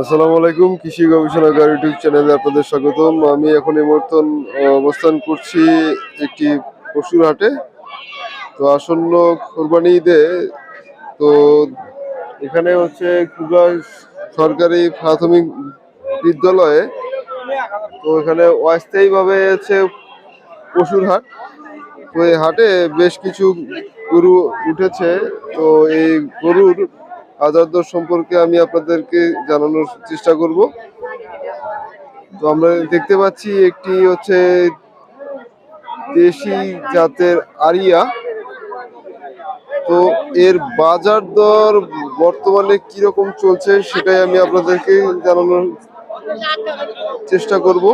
আসসালামু আলাইকুম, কৃষি গবেষণাগার ইউটিউব চ্যানেলে আপনাদের স্বাগতম। আমি এখন এই অবস্থান করছি একটি পশুর হাটে তো আসন্ন কোরবানি ঈদে, তো এখানে হচ্ছে কুগা সরকারি প্রাথমিক বিদ্যালয়ে, তো এখানে অস্থায়ীভাবে হচ্ছে পশুর হাট তো এই হাটে বেশ কিছু গরু উঠেছে, তো এই গরুর বাজার দর সম্পর্কে আমি আপনাদেরকে জানানোর চেষ্টা করব। তো আমরা দেখতে পাচ্ছি একটি হচ্ছে দেশি জাতের আরিয়া। তো এর বাজার দর বর্তমানে কীরকম চলছে সেটাই আমি আপনাদেরকে জানানোর চেষ্টা করব।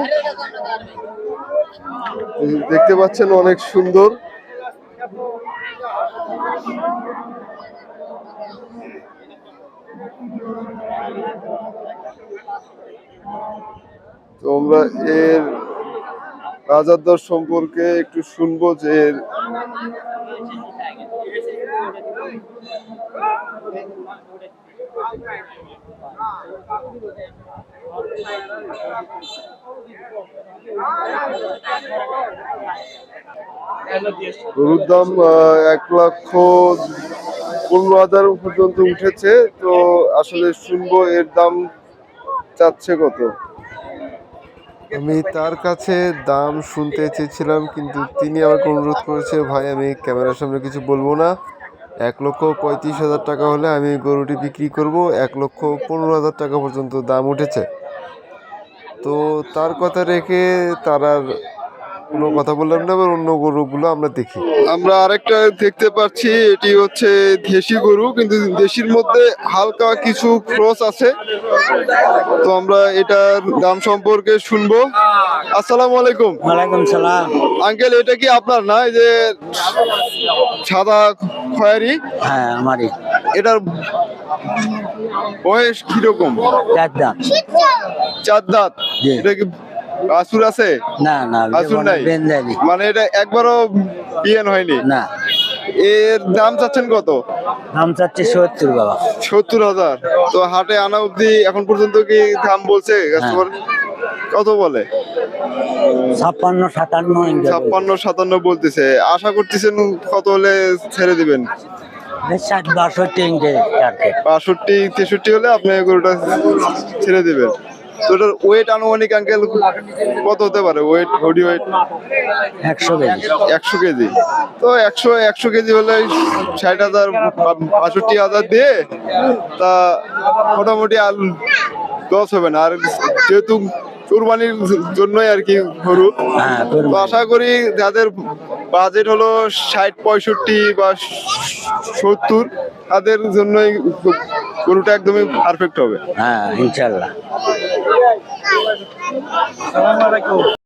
দেখতে পাচ্ছেন অনেক সুন্দর। তো আমরা এর বাজার দর সম্পর্কে একটু শুনব যে এর গরুর দাম এক লক্ষ পনেরো হাজার পর্যন্ত উঠেছে, তো আসলে শুনব এর দাম চাচ্ছে কত? আমি তার কাছে দাম শুনতে চেয়েছিলাম, কিন্তু তিনি আমাকে অনুরোধ করেছে, ভাই, আমি ক্যামেরার সামনে কিছু বলব না। এক লক্ষ পঁয়ত্রিশ হাজার টাকা হলে আমি গরুটি বিক্রি করব, এক লক্ষ পনেরো হাজার টাকা পর্যন্ত দাম উঠেছে। তো তার কথা রেখে তার আর কোনো কথা বললাম না এবার অন্য গরুগুলো আমরা দেখি। আমরা আরেকটা দেখতে পাচ্ছি এটি হচ্ছে দেশি গরু কিন্তু দেশির মধ্যে হালকা কিছু ক্রস আছে। তো আমরা এটার দাম সম্পর্কে শুনব। আসসালামু আলাইকুম। ওয়ালাইকুম সালাম। আঙ্কেল এটা কি আপনার না? এই যে সাদা খয়েরি? হ্যাঁ আমারই। এটার বয়স কীরকম? চার দাম চার দাঁত। এটা কি আসুর আছে? না না আসুর নাই? বেন্দারি মানে এটা একবারও বিয়েন হয়নি? না। এর দাম চাচ্ছেন কত? দাম চাচ্ছে সত্তর বাবা। সত্তর হাজার। তো হাটে আনা অব্দি এখন পর্যন্ত কি দাম বলছে কাস্টমার কত বলে? ছাপ্পান্ন সাতান্ন ছাপ্পান্ন সাতান্ন বলতেছে। আশা করতেছেন কত হলে ছেড়ে দিবেন? বাষট্টি তেষট্টি হলে আপনি গরুটা ছেড়ে দিবেন। তো এটার ওয়েট আনুমানিক আঙ্কেল কত হতে পারে? ওয়েট বডি ওয়েট একশো কেজি। একশো কেজি। তো একশো একশো কেজি হলে ষাট হাজার বাষট্টি হাজার দিয়ে তা মোটামুটি আর লস হবে না। আর যেহেতু কুরবানির জন্যই আর কি গরু হ্যাঁ তো আশা করি যাদের বাজেট হলো ষাট পঁয়ষট্টি বা সত্তর তাদের জন্যই গরুটা একদমই পারফেক্ট হবে। হ্যাঁ ইনশাল্লাহ আসসালামু আলাইকুম।